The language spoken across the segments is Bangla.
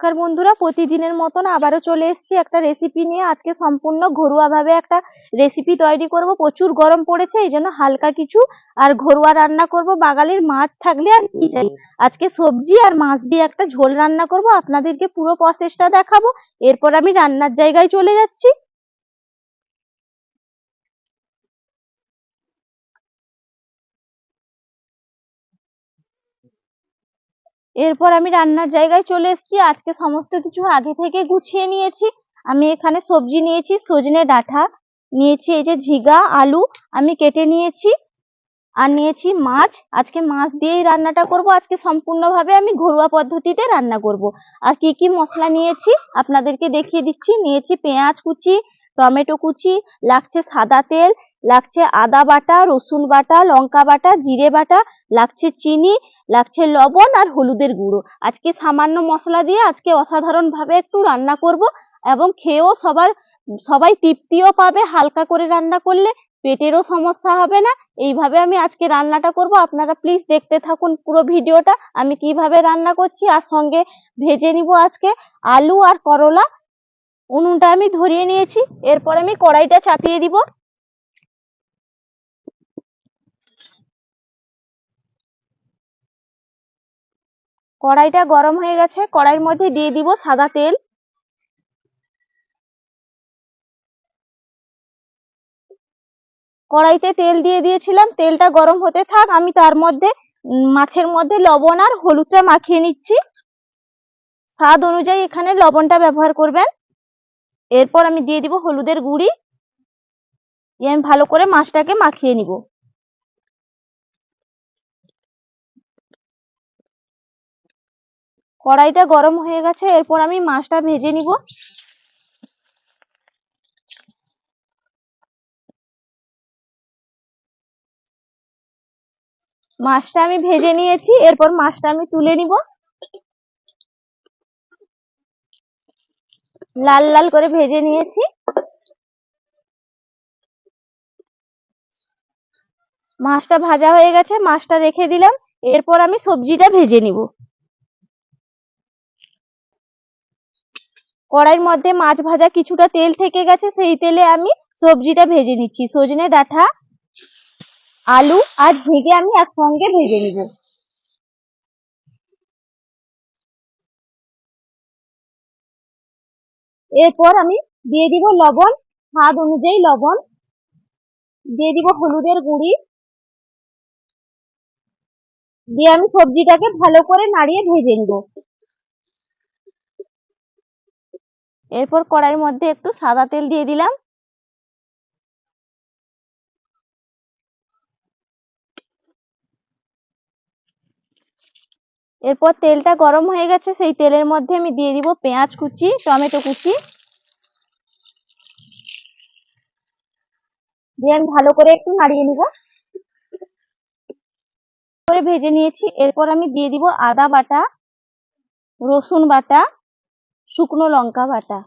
নমস্কার বন্ধুরা, প্রতিদিনের মতন আবারও চলে এসেছি একটা রেসিপি নিয়ে। আজকে সম্পূর্ণ ঘরোয়াভাবে একটা রেসিপি তৈরি করব। প্রচুর গরম পড়েছে, এই জন্য হালকা কিছু আর ঘরোয়া রান্না করব। বাঙালির মাছ থাকলে আর কি চাই। আজকে সবজি আর মাছ দিয়ে একটা ঝোল রান্না করব। আপনাদেরকে পুরো প্রসেসটা দেখাবো। এরপর আমি রান্নার জায়গায় চলে যাচ্ছি। এরপর আমি রান্নার জায়গায় চলে এসেছি। আজকে সমস্ত কিছু আগে থেকে গুছিয়ে নিয়েছি। আমি এখানে সবজি নিয়েছি, সজনে ডাঁটা নিয়েছি এই যে ঝিঙা আলু আমি কেটে নিয়েছি আর নিয়েছি মাছ। আজকে মাছ দিয়েই রান্নাটা করব। আজকে সম্পূর্ণভাবে আমি ঘরোয়া পদ্ধতিতে রান্না করব। আর কি কি মশলা নিয়েছি আপনাদেরকে দেখিয়ে দিচ্ছি। নিয়েছি পেঁয়াজ কুচি টমেটো কুচি, লাগছে সাদা তেল, লাগছে আদা বাটা, রসুন বাটা, লঙ্কা বাটা, জিরে বাটা, লাগছে চিনি, লাগছে লবণ আর হলুদের গুঁড়ো। আজকে সামান্য মশলা দিয়ে আজকে অসাধারণভাবে একটু রান্না করব এবং খেয়েও সবার, সবাই তৃপ্তিও পাবে হালকা করে রান্না করলে, পেটেরও সমস্যা হবে না। এইভাবে আমি আজকে রান্নাটা করব। আপনারা প্লিজ দেখতে থাকুন পুরো ভিডিওটা, আমি কীভাবে রান্না করছি। আর সঙ্গে ভেজে নিব আজকে আলু আর করলা। উনুনটা আমি ধরিয়ে নিয়েছি। এরপর আমি কড়াইটা চাপিয়ে দিব। কড়াইটা গরম হয়ে গেছে। কড়াইয়ের মধ্যে দিয়ে দিব সাদা তেল। কড়াইতে তেল দিয়ে দিয়েছিলাম। তেলটা গরম হতে থাক। আমি তার মধ্যে, মাছের মধ্যে লবণ আর হলুদটা মাখিয়ে নিচ্ছি। স্বাদ অনুযায়ী এখানে লবণটা ব্যবহার করবেন। এরপর আমি দিয়ে দিব হলুদের গুঁড়ি। দিয়ে আমি ভালো করে মাছটাকে মাখিয়ে নিব। কড়াইটা গরম হয়ে গেছে, এরপর আমি মাছটা ভেজে নিব। মাছটা আমি ভেজে নিয়েছি, এরপর মাছটা আমি তুলে নিব। লাল লাল করে ভেজে নিয়েছি। মাছটা ভাজা হয়ে গেছে, মাছটা রেখে দিলাম। এরপর আমি সবজিটা ভেজে নিব। কড়াইয়ের মধ্যে মাছ ভাজা কিছুটা তেল থেকে গেছে, সেই তেলে আমি সবজিটা ভেজে নিচ্ছি। সজনে ডাঁটা, আলু আর ঝিঙে আমি একসঙ্গে ভেজে নিব। এরপর আমি দিয়ে দিব লবণ, স্বাদ অনুযায়ী লবণ। দিয়ে দিব হলুদের গুঁড়ি। দিয়ে আমি সবজিটাকে ভালো করে নাড়িয়ে ভেজে নিব। এরপর কড়াইয়ের মধ্যে একটু সাদা তেল দিয়ে দিলাম। এরপর তেলটা গরম হয়ে গেছে, সেই তেলের মধ্যে আমি দিয়ে দিব পেঁয়াজ কুচি, টমেটো কুচি। দিয়ে আমি ভালো করে একটু নাড়িয়ে নিব। করে ভেজে নিয়েছি, এরপর আমি দিয়ে দিব আদা বাটা, রসুন বাটা, শুকনো লঙ্কা বাটা।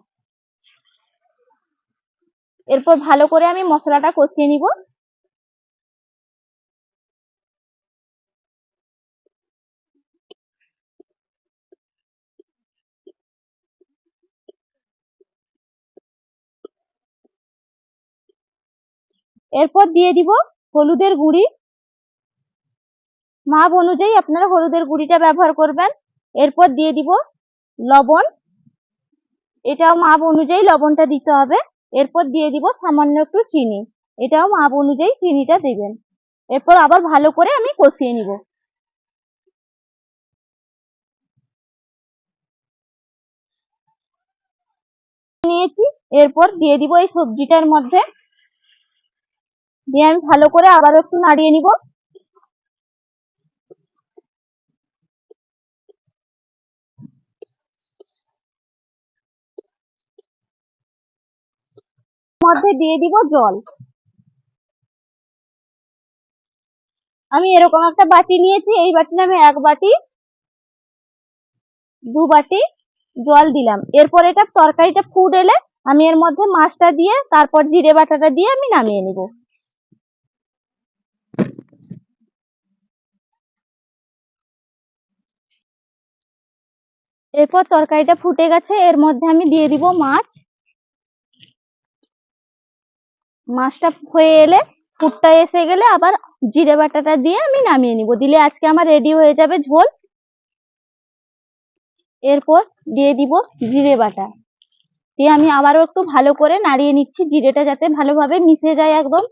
এরপর ভালো করে আমি মশলাটা কষিয়ে নিব। এরপর দিয়ে দিব হলুদের গুঁড়ি। মাপ অনুযায়ী আপনারা হলুদের গুঁড়িটা ব্যবহার করবেন। এরপর দিয়ে দিব লবণ। এটাও মাপ অনুযায়ী লবণটা দিতে হবে। এরপর দিয়ে দিব সামান্য একটু চিনি। এটাও মাপ অনুযায়ী চিনিটা দেবেন। এরপর আবার ভালো করে আমি কষিয়ে নিব। নিয়েছি। এরপর দিয়ে দিব এই সবজিটার মধ্যে। দিয়ে আমি ভালো করে আবার একটু নাড়িয়ে নিব। মধ্যে দিয়ে দিব জল। আমি এরকম একটা বাটি নিয়েছি, এই বাটিতে আমি এক বাটি, দু বাটি জল দিলাম। এরপর এটা তরকারিটা ফুট এলে আমি এর মধ্যে মাছটা দিয়ে, তারপর জিরে বাটাটা দিয়ে আমি নামিয়ে নিব। এরপর তরকারিটা ফুটে গেছে, এর মধ্যে আমি দিয়ে দিব মাছ। মাছটা হয়ে এলে ফুটটা এসে গেলে আবার জিরে বাটাটা দিয়ে আমি নামিয়ে নিব। দিলে আজকে আমার রেডি হয়ে যাবে ঝোল। এরপর দিয়ে দিব জিরে বাটা। দিয়ে আমি আবারও একটু ভালো করে নাড়িয়ে নিচ্ছি, জিরেটা যাতে ভালোভাবে মিশে যায় একদম।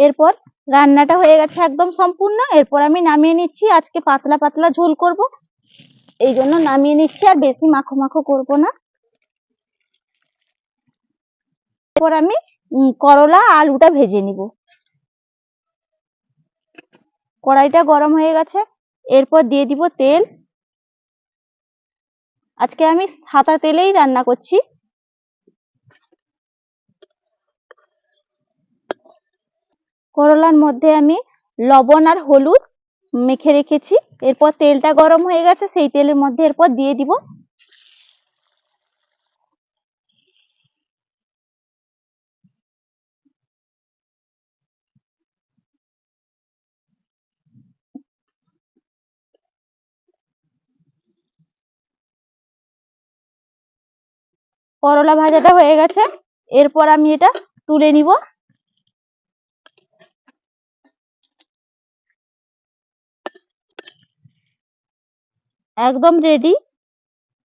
এরপর রান্নাটা হয়ে গেছে একদম সম্পূর্ণ। এরপর আমি নামিয়ে নিচ্ছি। আজকে পাতলা পাতলা ঝোল করব। এই জন্য নামিয়ে নিচ্ছি আর বেশি মাখো মাখো করব না। এরপর আমি করলা আলুটা ভেজে নিব। কড়াইটা গরম হয়ে গেছে। এরপর দিয়ে দিব তেল। আজকে আমি সাদা তেলেই রান্না করছি। করলার মধ্যে আমি লবণ আর হলুদ মেখে রেখেছি। এরপর তেলটা গরম হয়ে গেছে, সেই তেলের মধ্যে এরপর দিয়ে দিব করলা ভাজাটা হয়ে গেছে। এরপর আমি এটা তুলে নিব। একদম রেডি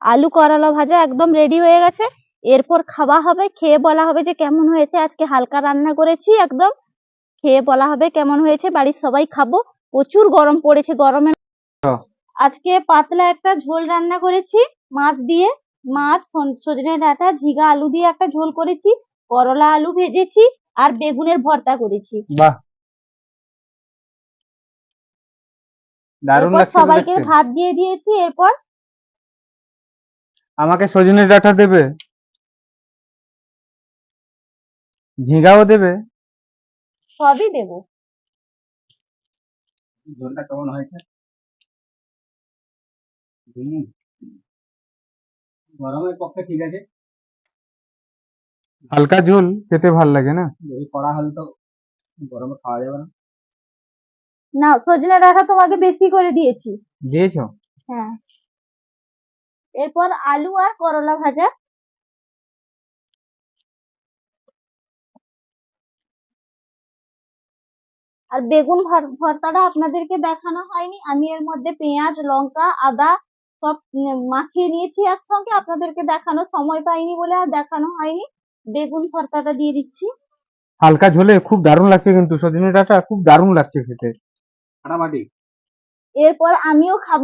আলু করলা ভাজা একদম রেডি হয়ে গেছে। এরপর খাওয়া হবে খেয়ে বলা হবে যে কেমন হয়েছে। আজকে হালকা রান্না করেছি একদম। খেয়ে বলা হবে কেমন হয়েছে। বাড়ির সবাই খাব। প্রচুর গরম পড়েছে গরমে হ্যাঁ। আজকে পাতলা একটা ঝোল রান্না করেছি মাছ দিয়ে। মাছ সজনে ডাঁটা ঝিঙা আলু দিয়ে একটা ঝোল করেছি করলা আলু ভেজেছি আর বেগুনের ভর্তা করেছি। বাহ! দারুণ লাগছে সবাইকে ভাত দিয়ে দিয়েছি এরপর? আমাকে সজনে ডাঁটা দেবে? ঝিঙ্গাও দেবে? সবই দেবো। ঝোলটা কেমন হয়েছে? গরমের পক্ষে ঠিক আছে। হালকা ঝোল খেতে ভালো লাগে না? কড়া হলে তো গরমে খাওয়া যাবে না। না সজনে ডাঁটা তোমাকে বেশি করে দিয়েছি। দিয়েছ? হ্যাঁ। এরপর আলু আর করলা ভাজা। আর বেগুন ভর্তাটা আপনাদেরকে দেখানো হয়নি। আমি এর মধ্যে পেঁয়াজ লঙ্কা আদা সব মাখিয়ে নিয়েছি একসঙ্গে। আপনাদেরকে দেখানোর সময় পাইনি বলে আর দেখানো হয়নি। বেগুন ভর্তাটা দিয়ে দিচ্ছি। হালকা ঝোলে খুব দারুণ লাগছে কিন্তু সজনে ডাঁটা খুব দারুণ লাগছে খেতে। ফাটাফাটি এরপর আমিও খাব।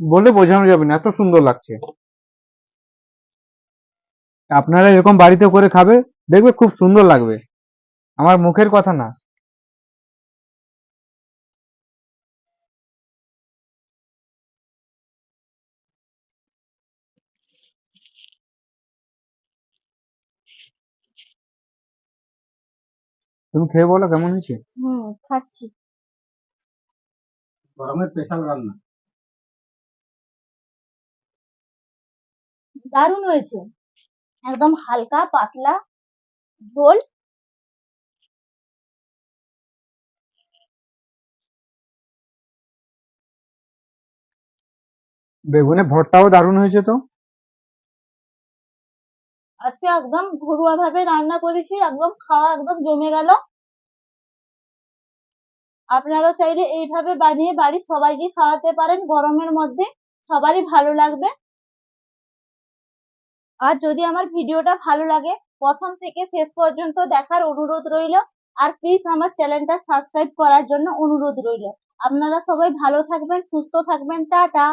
বলে বোঝানো যাবে না এত সুন্দর লাগছে। আপনারা এরকম বাড়িতে করে খাবে দেখবে খুব সুন্দর লাগবে। আমার মুখের কথা না। তুমি খেয়ে বলো কেমন হয়েছে? হুম। খাচ্ছি। গরমের স্পেশাল রান্না। দারুণ হয়েছে। একদম হালকা পাতলা ঝোল। বেগুনের ভর্তাও দারুণ হয়েছে তো? আজকে একদম ঘরোয়া ভাবে রান্না করেছি একদম খাওয়া একদম জমে গেল। আপনারা চাইলে এইভাবে বানিয়ে বাড়ির সবাইকে খাওয়াতে পারেন গরমের মধ্যে। সবারই ভালো লাগবে। আর যদি আমার ভিডিওটা ভালো লাগে, প্রথম থেকে শেষ পর্যন্ত দেখার অনুরোধ রইল। আর প্লিজ আমার চ্যানেলটা সাবস্ক্রাইব করার জন্য অনুরোধ রইল। আপনারা সবাই ভালো থাকবেন, সুস্থ থাকবেন। টাটা!